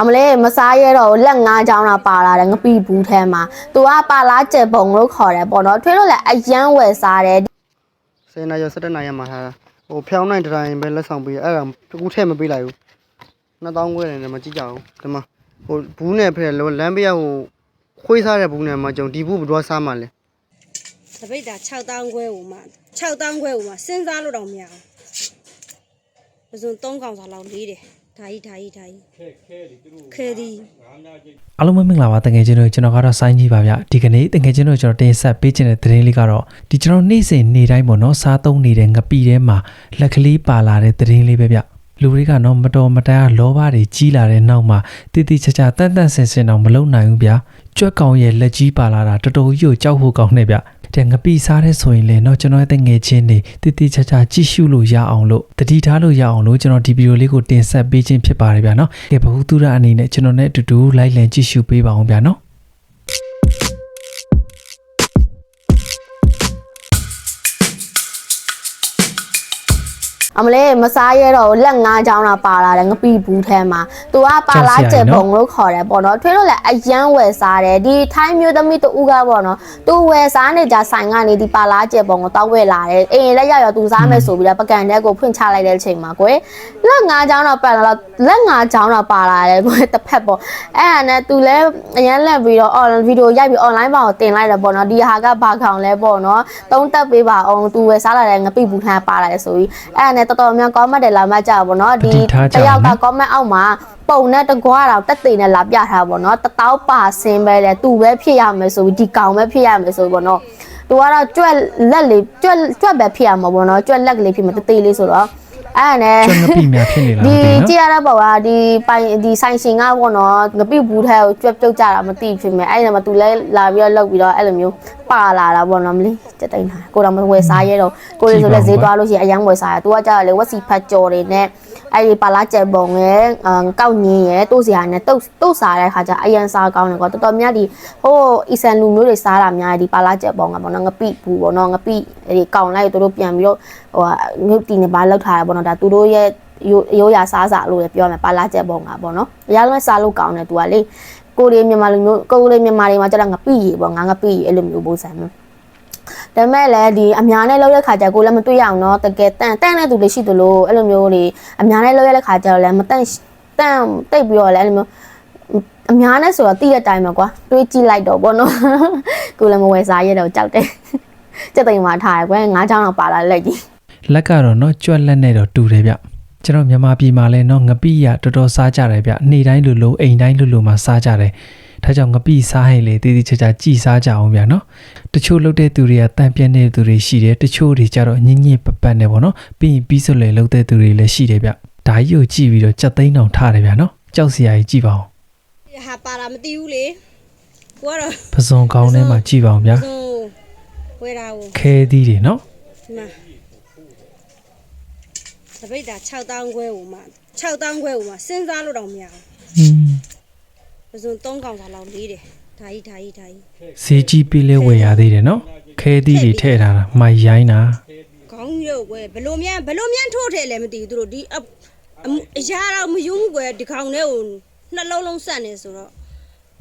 အမလေးမစားရတော့လက်ငါးချောင်းတာပါလာတယ်ငပိဘူးထဲမှာသူကပါလာကျက်ပုံလို့ခေါ်တယ်ပေါ့နော်ထွေးလို့လည်းအရန်ဝယ်စားတယ်10နာရီ17နာရီမှာထားတာဟိုဖြောင်းနိုင်တိုင်းပဲလက်ဆောင်ပေးအဲ့ဒါတကူထည့်မပေးလိုက်ဘူး2000ခွဲတယ်လည်းမကြည့်ကြဘူးဒီမှာဟိုဘူးနဲ့ဖက်လောလမ်းပေးရဟိုခွေးစားတဲ့ဘူးနဲ့မကြုံဒီဘူးဘယ်တော့စားမှလဲတပိတ်တာ6000ခွဲဟိုမှာ6000ခွဲဟိုမှာစဉ်းစားလို့တော့မရဘူးပစုံ3កောင်စာလောက်လေးတယ် ဒါကြီးဒါကြီးဒါကြီးခဲခဲဒီသူတို့ခဲဒီအားလုံးပဲမင်္ဂလာပါတကယ်ချင်းတို့ကျွန်တော်ကတော့စိုင်းကြီးပါဗျဒီကနေ့တကယ်ချင်းတို့ကျွန်တော်တင်ဆက်ပေးခြင်းတဲ့သတင်းလေးကတော့ဒီကျွန်တော်နေ့စဉ်နေ့တိုင်းပေါ့နော်စားသုံးနေတဲ့ငပိထဲမှာလက်ကလေးပါလာတဲ့သတင်းလေးပဲဗျလူတွေကတော့မတော်မတရားလောဘတွေကြီးလာတဲ့နောက်မှာတိတိကျကျတန်တန်ဆင်ဆင်တော့မလုံနိုင်ဘူးဗျကြွက်ကောင်ရဲ့လက်ကြီးပါလာတာတော်တော်ကြီးကိုကြောက်ဖို့ကောင်းနေဗျ တဲ့ငပိစားတဲ့ဆိုရင်လေတော့ကျွန်တော်ရဲ့တငယ်ချင်းတွေတိတိကျကျကြည့်ရှုလို့ရအောင်လို့တတိထားလို့ရအောင်လို့ကျွန်တော်ဒီဗီဒီယိုလေးကိုတင်ဆက်ပေးခြင်းဖြစ်ပါတယ်ဗျာနော်ကဲဘ ഹു တုရအနေနဲ့ကျွန်တော်နဲ့အတူတူလိုက်လံကြည့်ရှုပေးပါအောင်ဗျာနော် အမလေးမစားရတော့လက်ငါးချောင်းတာပါလာတယ်ငပိဘူးထဲမှာသူကပါလာကျက်ပုံလို့ခေါ်တယ်ပေါ့နော်ထွေးလို့လည်းအရန်ဝယ်စားတယ်ဒီထိုင်းမျိုးသမီးတူကပေါ့နော်သူဝယ်စားနေကြဆိုင်ကနေဒီပါလာကျက်ပုံကိုတောက်ဝယ်လာတယ်အိမ်လက်ရောက်ရောက်သူစားမယ်ဆိုပြီးတော့ပကံတဲကိုဖွင့်ချလိုက်တဲ့အချိန်မှာကွယ်လက်ငါးချောင်းတော့ပတ်လာတော့လက်ငါးချောင်းတော့ပါလာတယ်ကွယ်တစ်ဖက်ပေါ့အဲ့ဒါနဲ့သူလည်းအရန်လက်ပြီးတော့ online ဗီဒီယိုရိုက်ပြီး online မှာကိုတင်လိုက်တယ်ပေါ့နော်ဒီဟာကဘာခေါင်လဲပေါ့နော်သုံးတက်ပေးပါအောင်သူဝယ်စားလာတဲ့ငပိဘူးထဲပါလာတယ်ဆိုပြီးအဲ့ဒါနဲ့တော်တော်များ comment တွေလာမှကြပါပေါ့နော်ဒီတယောက်က comment အောက်မှာပုံနဲ့တကွာတော့တက်သိနေလာပြထားပါတော့တတောက်ပါဆင်းပဲလေသူပဲဖြစ်ရမယ်ဆိုပြီးဒီကောင်ပဲဖြစ်ရမယ်ဆိုပြီးပေါ့နော်သူကတော့ကြွက်လက်လေးကြွက်ကြွက်ပဲဖြစ်ရမှာပေါ့နော်ကြွက်လက်ကလေးဖြစ်မှာတသေးလေးဆိုတော့ အဲ့ဒါနဲ့ကျွတ်ငပိများဖြစ်နေလားမဒီသိဘူးကြနော်ည့်ရတဲ့ပုံကဒီပိုင်ဒီဆိုင်ရှင်ကပေါ့နော်ငပိဘူးထဲကိုကြွက်ပြုတ်ကြတာမသိဖြစ်မယ်အဲ့ဒါမှသူလဲလာပြီးတော့လောက်ပြီးတော့အဲ့လိုမျိုးပါလာတာပေါ့နော်မလေးတက်တိန်တာကိုတော့မဝယ်စားရဲတော့ကိုလေးဆိုလဲဈေးသွားလို့ရှိရင်အရန်ဝယ်စားရသူကကြာလေဝက်စီဖတ်ကြော်တွေနဲ့ အဲ့ဒီပါလာကျက်ပုံရဲ့ကောက်ညင်းရဲ့တိုးစရာနဲ့တုတ်တုတ်စားတဲ့ခါကျအရန်စားကောင်းတယ်ကွာတော်တော်များဒီဟိုအီဆန်လူမျိုးတွေစားတာများဒီပါလာကျက်ပုံကပေါ့နော်ငပိဘူးပေါ့နော်ငပိဒီကောင်းလိုက်သူတို့ပြန်ပြီးတော့ဟိုငုတ်တီနေပါလောက်ထားတာပေါ့နော်ဒါသူတို့ရဲ့ရိုးရိုးရာစားစာလို့လည်းပြောမယ်ပါလာချက်ပုံကပေါ့နော်အများလုံးစားလို့ကောင်းတယ်သူကလေကိုလေးမြန်မာလူမျိုးကိုလေးမြန်မာတွေမှာကျတော့ငပိရီပေါ့ငါငပိရီအဲ့လိုမျိုးပုံစံမျိုး ဒါပေမဲ့လည်းဒီအများနဲ့လောက်တဲ့ခါကျကိုလည်းမတွေ့ရအောင်เนาะတကယ်တန်တန်တဲ့သူတွေရှိသလိုအဲ့လိုမျိုးတွေအများနဲ့လောက်ရတဲ့ခါကျတော့လည်းမတန့်တန့်တိတ်ပြီးတော့လည်းအဲ့လိုမျိုးအများနဲ့ဆိုတော့တိတဲ့အတိုင်းပဲကွာတွေးကြည့်လိုက်တော့ပေါ့နော်ကိုလည်းမဝယ်စားရတော့ကြောက်တယ်စက်တိမ်မှာထားရကွယ်ငါးချောင်းတော့ပါလာလက်ကြီး လက်ကတော့နော်ကြွက်လက်နဲ့တော့တူတယ်ဗျကျွန်တော်မြန်မာပြည်မှာလဲနော်ငပိရတော်တော်စားကြတယ်ဗျနေ့တိုင်းလူလိုအိမ်တိုင်းလူလိုမှာစားကြတယ် ဒါကြောင့်ငပိစားရင်လေတည်တည်ချာချာကြည်စားကြအောင်ဗျနော်တချို့လုတ်တဲ့သူတွေကတန်ပြက်နေတဲ့သူတွေရှိတယ်တချို့တွေကြတော့ညင်ညင်ပပတ်နေပေါ့နော်ပြီးရင်ပြီးစွလေလုတ်တဲ့သူတွေလည်းရှိတယ်ဗျဒါကြီးကိုကြည့်ပြီးတော့ကြက်သိန်းတောင်ထားတယ်ဗျနော်ကြောက်စရာကြီးကြည့်ပါဦးဟာပါလာမသိဘူးလေကိုကတော့ပစုံကောင်းထဲမှာကြည့်ပါအောင်ဗျာပစုံဝယ်တာကိုခဲသီးတွေနော်ဒီမှာတပိတ်တာ6000ခွဲဟိုမှာ6000ခွဲဟိုမှာစဉ်းစားလို့တော့မရဘူးอืม ပစုံ3កောင်စာလောက်လေးတယ်ဒါကြီးဒါကြီးဒါကြီးဈေးကြီးပေးလဲဝယ်ရသေးတယ်နော်ခဲသီးတွေထည့်ထားတာမိုက်ရိုင်းတာခေါင်းရုပ်ကွယ်ဘလို့မြန်ဘလို့မြန်ထိုးထဲလည်းမသိဘူးသူတို့ဒီအအမအရာတော့မယုံဘူးကွယ်ဒီခေါင်းထဲကိုနှလုံးလုံးဆက်နေဆိုတော့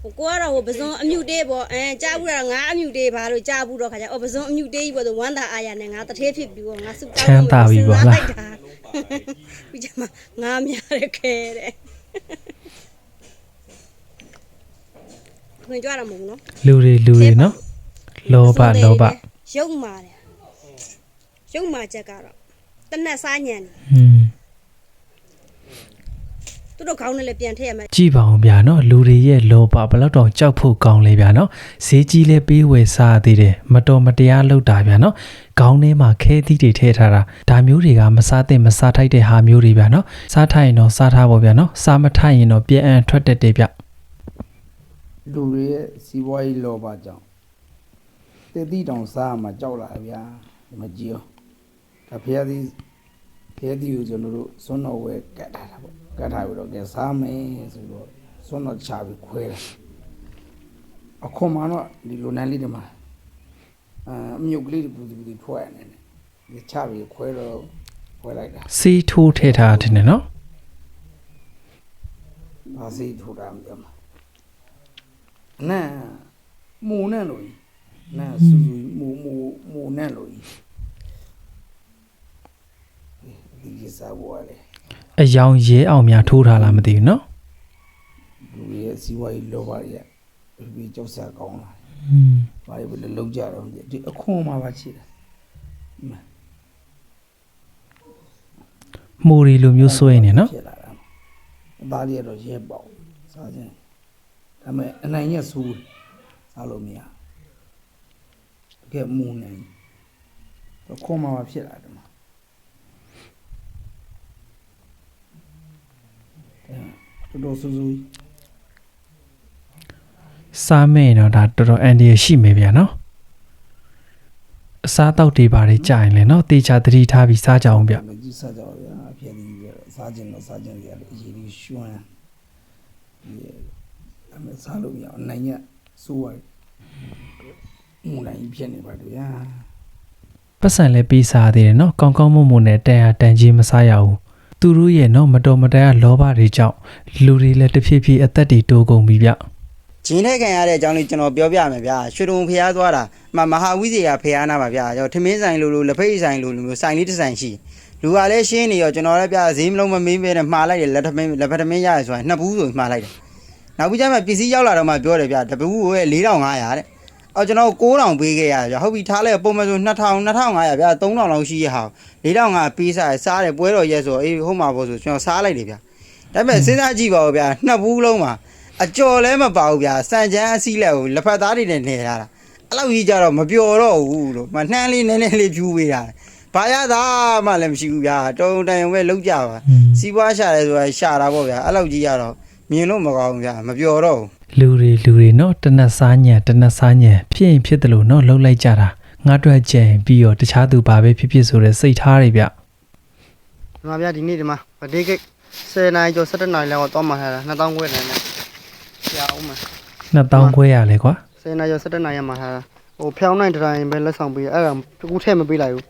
ဟိုကိုကတော့ဟိုပစုံအမြူတေးပေါ့အဲကြားဘူးတာငါအမြူတေးဘာလို့ကြားဘူးတော့ခါကျအော်ပစုံအမြူတေးကြီးပေါ့ဆိုဝမ်းသာအားရနဲ့ငါတထေးဖြစ်ပြီးပေါ့ငါစုတောင်းပြီးကြမှာငါများတယ်ခဲတဲ့ ခွင်ကြွတာမဟုတ်ဘူးနော်လူတွေလူတွေနော်လောဘလောဘရုပ်မာတယ်ရုပ်မာချက်ကတော့တနက်စားညံတယ်อืมသူတို့ခေါင်းနဲ့လည်းပြန်ထည့်ရမယ်ကြည့်ပါအောင်ဗျာနော်လူတွေရဲ့လောဘဘယ်လောက်တောင်ကြောက်ဖို့ကောင်းလဲဗျာနော်ဈေးကြီးလဲပေးဝယ်စားရသေးတယ်မတော်မတရားလုပ်တာဗျာနော်ခေါင်းထဲမှာခဲသီးတွေထည့်ထားတာဒါမျိုးတွေကမစားသင့်မစားထိုက်တဲ့ဟာမျိုးတွေဗျာနော်စားထိုက်ရင်တော့စားထားဖို့ဗျာနော်စားမထိုက်ရင်တော့ပြန်အန်ထွက်တတ်တယ်ဗျ လူတွေရဲ့စီးပွားရေးလောဘကြောင့်တည်တည်တောင်စားမှကြောက်လာဗျာမကြည့်အောင်ဒါဖះသည်ဖះသည်ကိုကျွန်တော်တို့စွန်းတော်ဝဲကတ်ထားတာပေါ့ကတ်ထားပြီးတော့ကဲစားမယ်ဆိုတော့စွန်းတော်ချပြီးခွဲတာအခုမှတော့ဒီလိုနန်းလေးတွေမှာအာအမြုပ်ကလေးတွေပူပူတွေထွက်နေတယ်ဒီချပြီးခွဲတော့ခွဲလိုက်တာစီးထိုးထည့်ထားတယ်နော်ဘာစိတ်ထိုးတာမပြောမှာ အနံ့မူနဲ့လို့ကြီးအနံ့စူစူမူမူမူနဲ့လို့ကြီးဒီကိစ္စဘောလေအယောင်ရဲအောင်များထိုးထားလားမသိဘူးနော်လူရဲ့စီဝါရေးလောဘတွေကပြီးကြောက်စရာကောင်းလာတယ်อืม။ဘာလို့လဲလောက်ကြတော့မသိဒီအခွန်မှာပါရှိတယ်မှုရီလိုမျိုးစွဲနေနော်ဖြစ်လာတာ။အသားလေးကတော့ရဲပေါက်စားခြင်း။ ဒါပေမဲ့အနိုင်ရက်ဆိုးစားလို့မရ။တကယ်မူနေ။တော့ခွန်မှာပါဖြစ်လာတယ်မှာ။တော်တော်ဆူဆူစားမဲ့တော့ဒါတော်တော်အန်ဒီရရှိမယ်ဗျာနော်အစားတောက်တွေပါတွေကြာရင်လည်းနော်တေချာသတိထားပြီးစားကြအောင်ဗျမကြည့်စားကြပါဗျာအဖြစ်ဒီပြစားခြင်းတော့စားခြင်းတွေအရေးကြီးရွှမ်း ဒီအမေစားလို့မရအနိုင်ရက်ဆိုးရမူနိုင်ဖြစ်နေပါဗျာပတ်စံလည်းပေးစားသေးတယ်နော်ကောင်းကောင်းမွန်မွန်နဲ့တန်ရတန်ကြီးမစားရဘူးသူတို့ရဲ့နော်မတော်မတရားလောဘတွေကြောင့်လူတွေလည်းတစ်ဖြည်းဖြည်းအသက်တွေတိုးကုန်ပြီဗျဂျင်းထဲခံရတဲ့အကြောင်းလေးကျွန်တော်ပြောပြမယ်ဗျာရွှေတုံဖျားသွားတာမမဟာဝိဇေယဖျားနာပါဗျာကျွန်တော်ထမင်းဆိုင်လိုလိုလက်ဖက်ရည်ဆိုင်လိုလိုမျိုးဆိုင်လေးတစ်ဆိုင်ရှိလူကလည်းရှင်းနေရောကျွန်တော်လည်းဗျာဈေးမလုံးမမင်းပဲနဲ့မှားလိုက်တယ်လက်ထမင်းလက်ဖက်ထမင်းရရဆိုရင်နှစ်ဘူးဆိုမှားလိုက်တယ် နောက်ပြီးကျမှပစ္စည်းရောက်လာတော့မှပြောတယ်ဗျာတပဘူးကို4500တဲ့အော်ကျွန်တော်9000ပေးခဲ့ရတယ်ဗျာဟုတ်ပြီထားလိုက်ပုံမှန်ဆို2000 2500ဗျာ3000လောက်ရှိရဟာ4500ပေးစားစားတယ်ပွဲတော်ရက်ဆိုအေးဟုတ်မှာပေါ့ဆိုကျွန်တော်စားလိုက်တယ်ဗျာဒါပေမဲ့စဉ်းစားကြည့်ပါဦးဗျာနှစ်ဘူးလုံးမှာအကျော်လည်းမပါဘူးဗျာစံချမ်းအစီလက်ကိုလက်ဖက်သားတွေနဲ့နေထားတာအဲ့လောက်ကြီးကြတော့မပျော်တော့ဘူးလို့မနှမ်းလေးနည်းနည်းလေးဖြူပေးတာဘာရတာမှလည်းမရှိဘူးဗျာတုံတန်ရုံပဲလုံးကြပါစီးပွားရှာတယ်ဆိုတာရှာတာပေါ့ဗျာအဲ့လောက်ကြီးရတော့ မြင်လို့မကောင်းဘူးဗျာမပျော်တော့ဘူးလူတွေလူတွေနော်တနတ်စားညံတနတ်စားညံဖြစ်ရင်ဖြစ်တယ်လို့နော်လှုပ်လိုက်ကြတာငါတို့ကြံပြီးတော့တခြားသူဘာပဲဖြစ်ဖြစ်ဆိုတဲ့စိတ်ထားတွေဗျဒီမှာဗျာဒီနေ့ဒီမှာဗဒေးကိတ်10နိုင်ကျော်17နိုင်လောက်တော့မှထားတာ2000ခွဲနိုင်တယ်ပြအောင်မှာနှစ်တောင်းခွဲရလဲကွာ10နိုင်ကျော်17နိုင်ရမှာထားတာဟိုဖျောင်းနိုင်တိုင်းပဲလက်ဆောင်ပေးအဲ့ဒါကူးထဲမပေးလိုက်ဘူး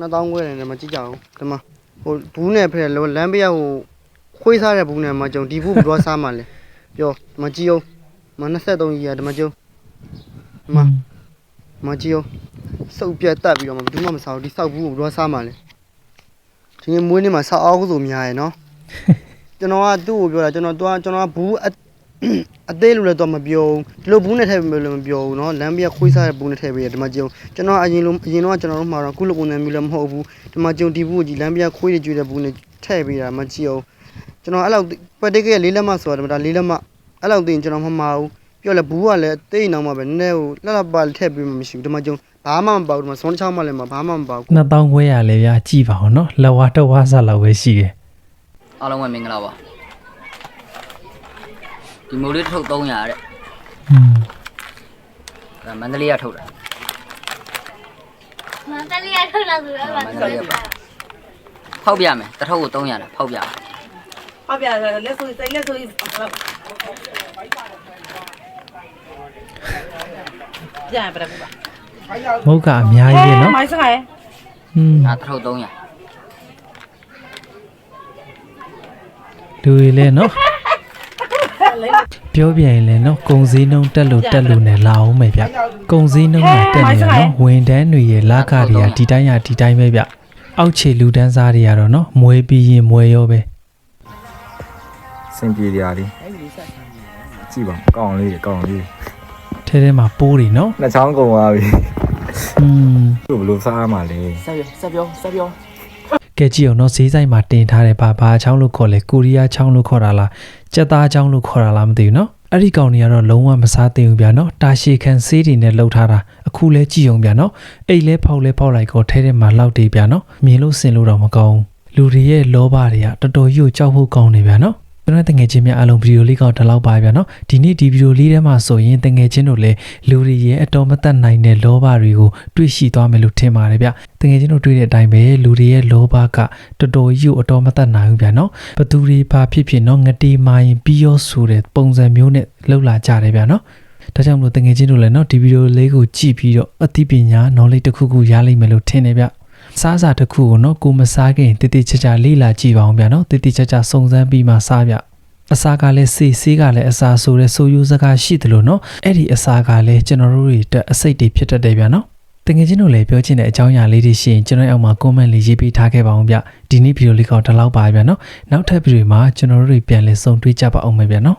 2000ခွဲနိုင်တယ်မကြည့်ကြဘူးဒီမှာဟိုဘူးနဲ့ဖက်လောလမ်းပေးရဟို ခွေးစားတဲ့ဘူးနဲ့မကြုံဒီဘူးဘယ်တော့စားမှလဲပြောမကြည့်အောင်မ23ကြီးရဒီမှာကြုံဒီမှာမကြည့်အောင်စုပ်ပြတ်တက်ပြီးတော့မဘယ်သူမှမစားဘူးဒီစောက်ဘူးကိုဘယ်တော့စားမှလဲဒီနေ့မွေးနေ့မှာစောက်အောင်ဆိုများရယ်နော် ကျွန်တော်ကသူ့ကိုပြောတာကျွန်တော်တော့ကျွန်တော်ကဘူးအ အသေးလို့လည်းတော့မပြောဘူးဒီလိုဘူးနဲ့ထည့်ပေးလို့မပြောဘူးเนาะလမ်းပြခွေးစားတဲ့ဘူးနဲ့ထည့်ပေးတယ်ဒီမှာကြုံကျွန်တော်အရင်လိုအရင်တော့ကျွန်တော်တို့မှာတော့ခုလိုပုံစံမျိုးလည်းမဟုတ်ဘူးဒီမှာကြုံဒီဘူးကိုကြည်လမ်းပြခွေးတွေကျွေးတဲ့ဘူးနဲ့ထည့်ပေးတာမကြည့်အောင် ကျွန်တော်အဲ့လောက်ပတ်တိတ်ကလေးလက်မဆိုတော့ဒါလေးလက်မအဲ့လောက်သိရင်ကျွန်တော်မမှားဘူးပြောလဲဘူးကလည်းတိတ်နေအောင်မှာပဲနည်းနည်းဟိုလှလှပထည့်ပေးမှမရှိဘူးဒီမှာကြုံဘာမှမပေါ့ဒီမှာစုံတစ်ချောင်းမှလည်းမဘာမှမပေါ့နှစ်တောင်းခွဲရလဲဗျာကြည်ပါအောင်နော်လက်ဝါတော့ဝါစားလောက်ပဲရှိတယ်အားလုံးပဲမင်္ဂလာပါဒီမိုးလေးတစ်ထုပ်300တဲ့อืมဒါမန္တလေးကထုတ်တာမန္တလေးကထုတ်လာဆိုတော့မန္တလေးကပါဖောက်ပြမယ်တစ်ထုပ်ကို300တဲ့ဖောက်ပြမယ် ဟုတ်ပြလက်ဆိုစိတ်လက်ဆိုပြန်ပြရပါမုတ်ကအများကြီးပဲเนาะမိုင်းစကားရယ်อืมဒါသထုပ်300လူတွေလဲเนาะပြောပြရင်လဲเนาะကုံစည်းနှုံတက်လို့တက်လို့နဲ့လာအောင်မယ်ဗျကုံစည်းနှုံကတက်နေเนาะဝင်တန်းတွေရဲ့လကတွေကဒီတိုင်းရဒီတိုင်းပဲဗျအောက်ခြေလူတန်းစားတွေကတော့เนาะမွေးပြီးရင်မွေးရောပဲ စင်ပြေကြလေးကြည့်ပါကောင်းလေးကောင်းလေးထဲထဲမှာပိုးတွေနော်နှစ်ချောင်းကုန်သွားပြီอืมသူ့ဘလို့စားရမှာလဲဆက်ပြောဆက်ပြောဆက်ပြောကဲကြည့်အောင်နော်ဈေးဆိုင်မှာတင်ထားတဲ့ဘာဘာချောင်းလို့ခေါ်လဲကိုရီးယားချောင်းလို့ခေါ်တာလားကြက်သားချောင်းလို့ခေါ်တာလားမသိဘူးနော်အဲ့ဒီကောင်တွေကတော့လုံးဝမစားသင့်ဘူးဗျာနော်တာရှည်ခံဆေးတွေနဲ့လှုပ်ထားတာအခုလဲကြည့်အောင်ဗျာနော်အိတ်လဲဖောက်လဲဖောက်လိုက်ကောထဲထဲမှာလောက်တေးဗျာနော်မြင်လို့စင်လို့တော့မကောင်းလူတွေရဲ့လောဘတွေကတော်တော်ကြီးကိုကြောက်ဖို့ကောင်းနေဗျာနော် ကျွန်တော်တငယ်ချင်းများအားလုံးဗီဒီယိုလေးကောဒီလောက်ပါဗျာနော်ဒီနေ့ဒီဗီဒီယိုလေးထဲမှာဆိုရင်တငယ်ချင်းတို့လည်းလူတွေရဲ့အတော်မတတ်နိုင်တဲ့လောဘတွေကိုတွေ့ရှိသွားမယ်လို့ထင်ပါတယ်ဗျတငယ်ချင်းတို့တွေ့တဲ့အတိုင်းပဲလူတွေရဲ့လောဘကတော်တော်ကြီးကိုအတော်မတတ်နိုင်ဘူးဗျာနော်ဘသူတွေဘာဖြစ်ဖြစ်နော်ငတေးမိုင်းပြီးရောဆိုတဲ့ပုံစံမျိုးနဲ့လှုပ်လာကြတယ်ဗျာနော်ဒါကြောင့်မလို့တငယ်ချင်းတို့လည်းနော်ဒီဗီဒီယိုလေးကိုကြည့်ပြီးတော့အသိပညာ knowledge တစ်ခုခုရလိမ့်မယ်လို့ထင်တယ်ဗျ စားစာတစ်ခုကိုနော်ကိုမစားခင်တည်တည်ချာချာလေ့လာကြည့်ပါအောင်ဗျာနော်တည်တည်ချာချာစုံစမ်းပြီးမှစားဗျအစာကလည်းစေဆေးကလည်းအစာဆိုတဲ့ဆိုယူစကားရှိတယ်လို့နော်အဲ့ဒီအစာကလည်းကျွန်တော်တို့တွေအတွက်အစိတ်တွေဖြစ်တတ်တယ်ဗျာနော်တကယ်ချင်းတို့လည်းပြောချင်တဲ့အကြောင်းအရာလေးတွေရှိရင်ကျွန်တော်အောက်မှာ comment လေးရေးပေးထားခဲ့ပါအောင်ဗျဒီနေ့ဗီဒီယိုလေးကတော့ဒီလောက်ပါဗျာနော်နောက်ထပ်ဗီဒီယိုမှာကျွန်တော်တို့တွေပြန်လည်ဆုံတွေ့ကြပါအောင်မယ်ဗျာနော်